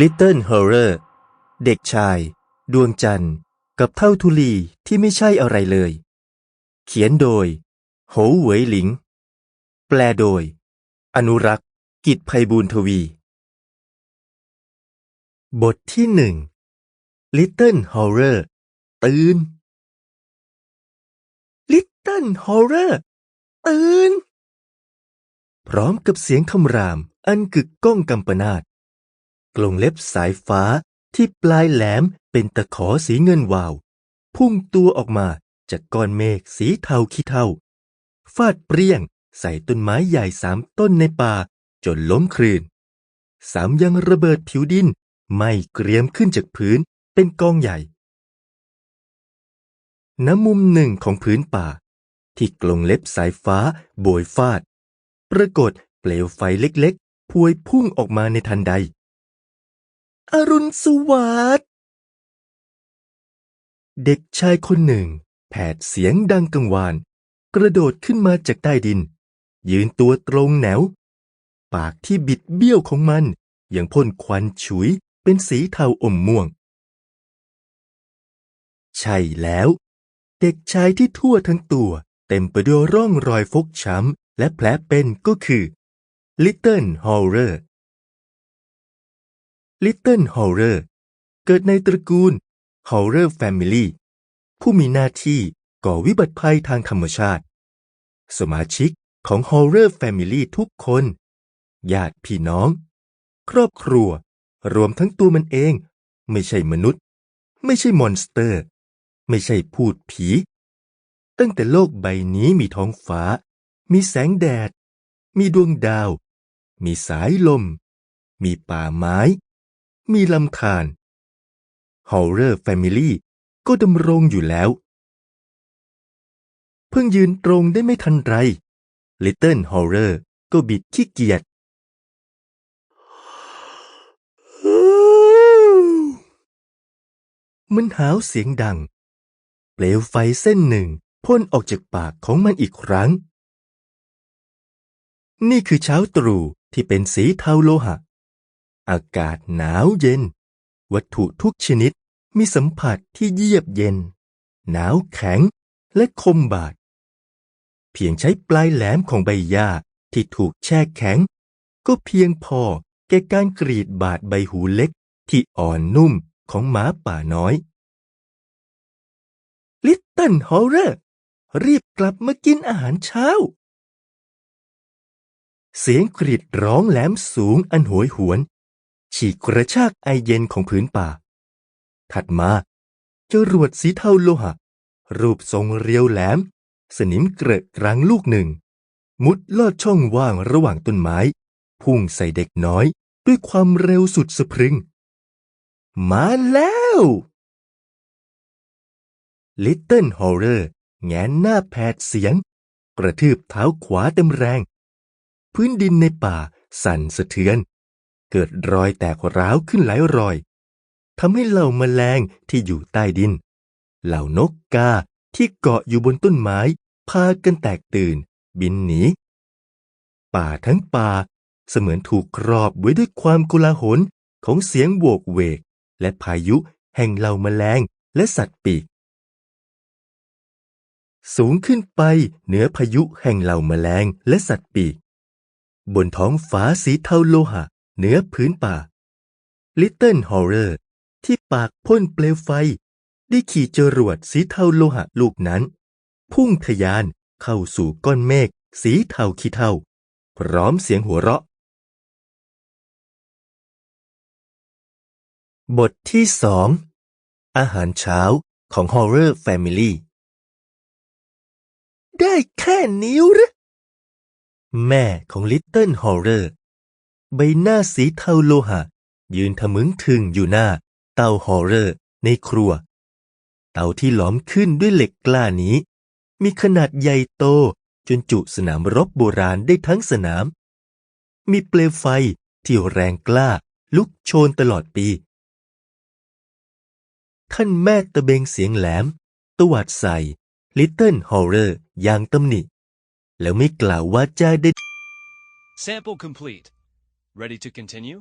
Little Horror เด็กชาย ดวงจันทร์ กับเท่าทุลีที่ไม่ใช่อะไรเลย เขียนโดยโหวเหวยหลิง แปลโดย อนุรักษ์ กิจไพบูลย์ทวี บทที่หนึ่ง Little Horror ตื่น Little Horror ตื่น พร้อมกับเสียงคำรามอันกึกก้องกำปนาตกลงเล็บสายฟ้าที่ปลายแหลมเป็นตะขอสีเงินวาว พุ่งตัวออกมาจากก้อนเมฆสีเทาขี้เทาฟาดเปรี้ยงใส่ต้นไม้ใหญ่สามต้นในป่าจนล้มคลืน สามยังระเบิดผิวดินไม่เกรียมขึ้นจากพื้นเป็นกองใหญ่ ณมุมหนึ่งของพื้นป่า ที่กลงเล็บสายฟ้าโบยฟาด ปรากฏเปลวไฟเล็กๆ พวยพุ่งออกมาในทันใด อรุณสวัสดิ์เด็กชายคนหนึ่ง แผดเสียงดังกังวาน กระโดดขึ้นมาจากใต้ดิน ยืนตัวตรงแนว ปากที่บิดเบี้ยวของมันยังพ่นควันฉุยเป็นสีเทาอมม่วง ใช่แล้ว เด็กชายที่ทั่วทั้งตัวเต็มไปด้วยร่องรอยฟกช้ำ และแผลเป็นก็คือ Little Horror Little Horror เกิดในตระกูล Horror Family ผู้มีหน้าที่ก่อวิบัติภัยทางธรรมชาติ สมาชิกของ Horror Family ทุกคนญาติพี่น้อง ครอบครัว รวมทั้งตัวมันเอง ไม่ใช่มนุษย์ ไม่ใช่มอนสเตอร์ ไม่ใช่พูดผี ตั้งแต่โลกใบนี้มีท้องฟ้า มีแสงแดด มีดวงดาว มีสายลม มีป่าไม้ มีลำธาร Horror Family ก็ดำรงอยู่แล้ว เพิ่งยืนตรงได้ไม่ทันไร Little Horror ก็บิดขี้เกียจมันหาวเสียงดัง เปลวไฟเส้นหนึ่งพ่นออกจากปากของมันอีกครั้ง นี่คือเช้าตรู่ที่เป็นสีเทาโลหะ อากาศหนาวเย็น วัตถุทุกชนิดมีสัมผัสที่เยียบเย็น หนาวแข็งและคมบาด เพียงใช้ปลายแหลมของใบหญ้าที่ถูกแช่แข็ง ก็เพียงพอแก่การกรีดบาดใบหูเล็กที่อ่อนนุ่มของหมาป่าน้อย ลิตเติ้ลฮอร์เรอร์รีบกลับมากินอาหารเช้า เสียงกรีดร้องแหลมสูงอันโหยหวน ฉีกกระชากไอเย็นของผืนป่า ถัดมาจรวดสีเทาโลหะ รูปทรงเรียวแหลม สนิมเกระกรังลูกหนึ่ง มุดลอดช่องว่างระหว่างต้นไม้ พุ่งใส่เด็กน้อยด้วยความเร็วสุดสะพรึง มาแล้ว Little Horror แงนหน้าแผดเสียง กระทืบเท้าขวาเต็มแรง พื้นดินในป่าสั่นสะเทือน เกิดรอยแตกร้าวขึ้นหลายรอยทำให้เหล่าแมลงที่อยู่ใต้ดิน เหล่านกกาที่เกาะอยู่บนต้นไม้ พากันแตกตื่น บินหนี ป่าทั้งป่าเสมือนถูกครอบไว้ด้วยความโกลาหลของเสียงโวกเวก และพายุแห่งเหล่าแมลงและสัตว์ปีก สูงขึ้นไปเหนือพายุแห่งเหล่าแมลงและสัตว์ปีก บนท้องฟ้าสีเทาโลหะ เหนือพื้นป่า Little Horror ที่ปากพ่นเปลวไฟ ได้ขี่จรวดสีเทาโลหะลูกนั้น พุ่งทะยานเข้าสู่ก้อนเมฆสีเทาขี้เทาพร้อมเสียงหัวเราะ บทที่สองอาหารเช้าของ Horror Family ได้แค่นิ้วหรือ แม่ของ Little Horror ใบหน้าสีเทาโลหะ ยืนทะมึงถึงอยู่หน้า เตาฮอร์เรอร์ในครัว เตาที่หลอมขึ้นด้วยเหล็กกล้านี้ มีขนาดใหญ่โตจนจุสนามรบโบราณได้ทั้งสนาม มีเปลวไฟที่แรงกล้าลุกโชนตลอดปี ท่านแม่ตะเบงเสียงแหลม ตวาดใส่ Little Horror อย่างตำหนิ แล้วไม่กล่าวว่าจะได้ Sample complete. Ready to continue?